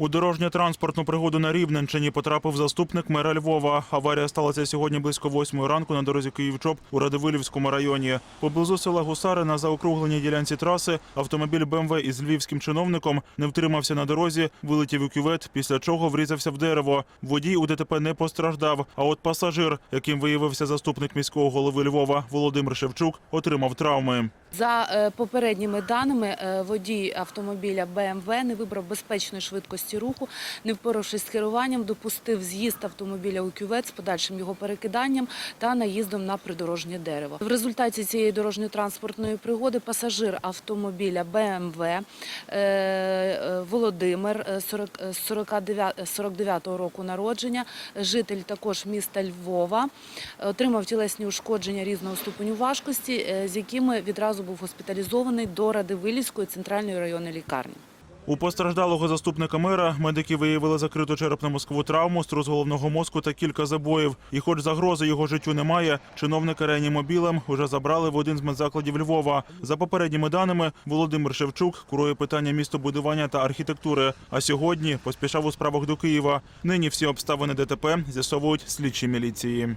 У дорожньо-транспортну пригоду на Рівненщині потрапив заступник мера Львова. Аварія сталася сьогодні близько восьмої ранку на дорозі Київ-Чоп у Радивилівському районі. Поблизу села Гусари на заокругленій ділянці траси автомобіль БМВ із львівським чиновником не втримався на дорозі, вилетів у кювет, після чого врізався в дерево. Водій у ДТП не постраждав. А от пасажир, яким виявився заступник міського голови Львова Володимир Шевчук, отримав травми. За е, попередніми даними, е, водій автомобіля БМВ не вибрав безпечної швидкості руху, не впоравшись з керуванням, допустив з'їзд автомобіля у кювет з подальшим його перекиданням та наїздом на придорожнє дерево. В результаті цієї дорожньо-транспортної пригоди пасажир автомобіля БМВ е, Володимир е, 40, е, 49, 49-го року народження, житель також міста Львова, отримав тілесні ушкодження різного ступеню важкості, з якими відразу був госпіталізований до Радивилівської центральної районної лікарні. У постраждалого заступника мера медики виявили закриту черепно-мозкову травму, струс головного мозку та кілька забоїв. І хоч загрози його життю немає, чиновника реанімобілем вже забрали в один з медзакладів Львова. За попередніми даними, Володимир Шевчук курує питання містобудування та архітектури. А сьогодні поспішав у справах до Києва. Нині всі обставини ДТП з'ясовують слідчі міліції.